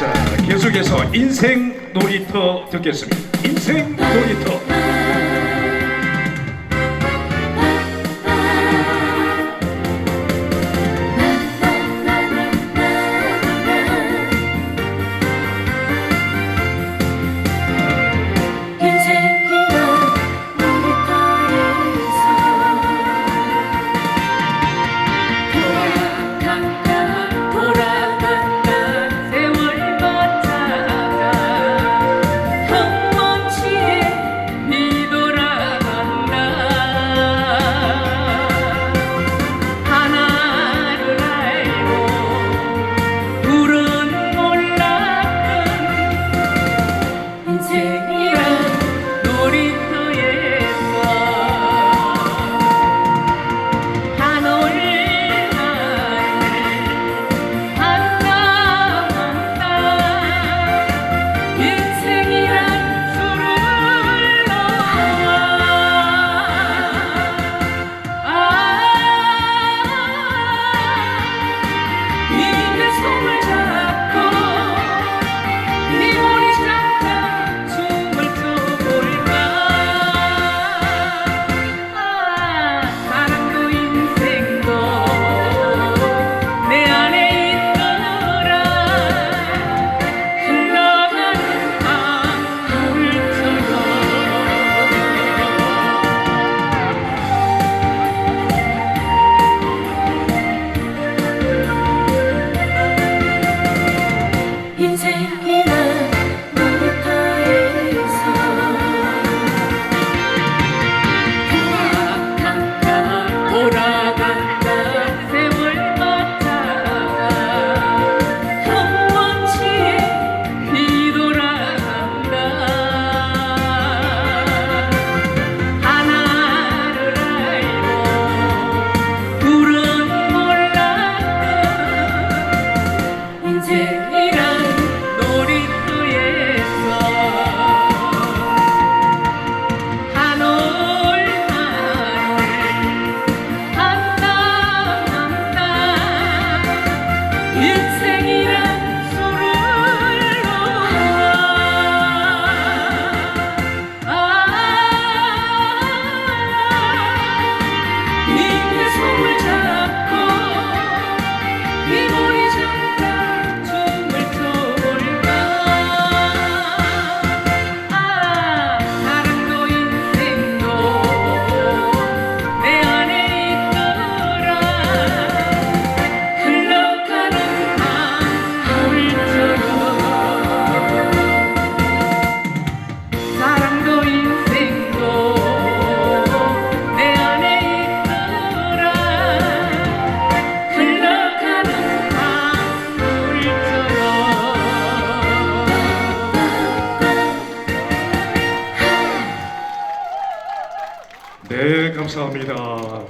자 계속해서 인생 놀이터 듣겠습니다. 인생 놀이터. Thank you. It's 네, 감사합니다.